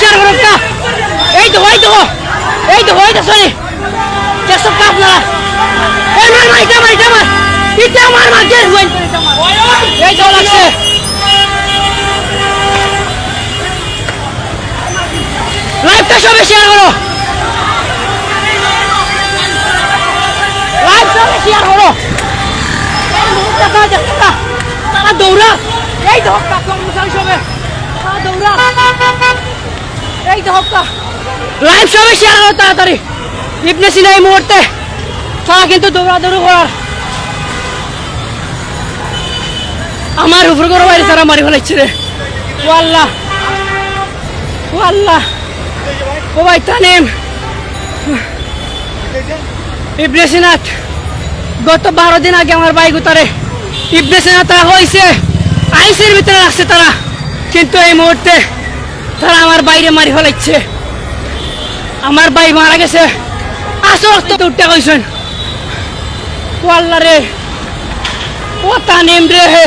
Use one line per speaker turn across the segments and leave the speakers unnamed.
Share করুন এই তো ওই তো এই তো ওই তো সরি দেখছ কা আপনারা এই মার মার এটা মার এটা মার। এটা মার মার কে ওই এই তো লাগছে। লাইভটা সবাই শেয়ার করো। লাইভ সবাই শেয়ার করো। দৌড়া এই ধর কাপড় মশাই সবে। দৌড়া এই তো লাইভ সবাই শেয়ার তাড়াতাড়ি ইবনে সিনা এই মুহূর্তে তারা কিন্তু দৌড়াদৌড়ি করার আমার উপর করে বাইরে তারা মারি ফেলাইছে রে ও আল্লাহ ও আল্লাহ ও ভাই তানিম ইবনে সিনাত গত বারো দিন আগে আমার বাইক উতারে ইবনে সিনাত তারা হয়েছে আইসের ভিতরে রাখছে তারা কিন্তু এই মুহূর্তে তারা আমার বাইরে মারি ফেলাইছে। আমার ভাই মারা গেছে। আসল রক্ত উঠতে কইছেন রে। ও তানিম রে।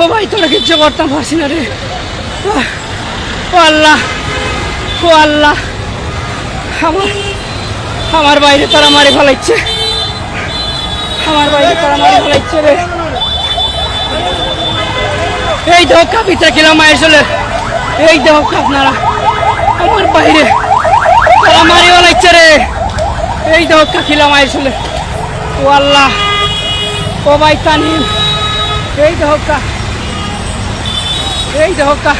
ও ভাই, তোরা কিচ্ছু করতাম পারছি না রে। ও আল্লাহ। ও আল্লাহ। আমার আমার বাইরে তারা মারি ফেলাইছে। আমার বাইরে তারা মারি ফেলাইছে রে। এই ধোকা পিতা কিলো মায়ের চলে। এই ধোকা আপনারা, আমার বাইরে, তারা মারি ফেলাইছে রে। এই ধোকা কিলো মায়ের চলে ও আল্লাহ, ও ভাই তানিম এই ধোকা এই ধোকা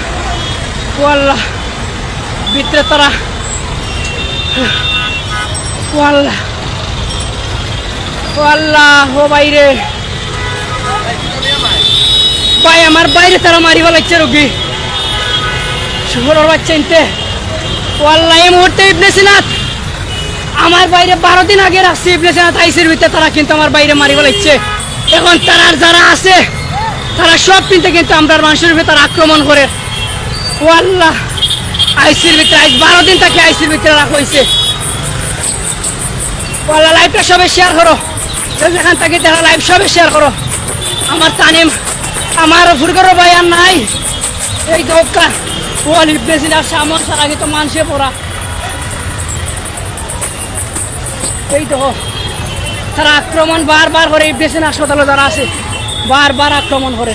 ও আল্লাহ ভিতরে তারা ও আল্লাহ ও আল্লাহ, ও বাইরে। ভাই, আমার বাইরে তারা মারি ফেলাচ্ছে রোগী। শুভর বাচ্চা মুহূর্তে ইবনে সিনাত। আমার বাইরে বারো দিন আগে আসছে ইবনে সিনাত আইসির ভিতরে, তারা কিন্তু আমার বাইরে মারি ফেলাচ্ছে এখন তারা যারা আছে, তারা সব কিন্তু কিন্তু আমরা মানুষের ভিতরে আক্রমণ করে। ও আল্লাহ আইসির ভিতরে আইস বারো দিন তাকে আইসির ভিতরে রাখা হয়েছে ওয়ালা লাইভটা সবাই শেয়ার করো। যেখান থেকে দেখা লাইভ সবাই শেয়ার করো। আমার তানিম, আমার ফুরগর ভাই আর নাই। এই দোকা ওয়াল বেশি না সামন সারা তো মানুষে পড়া। এই তো। তারা আক্রমণ বারবার করে বেশি হাসপাতালে যারা আছে, বারবার আক্রমণ করে।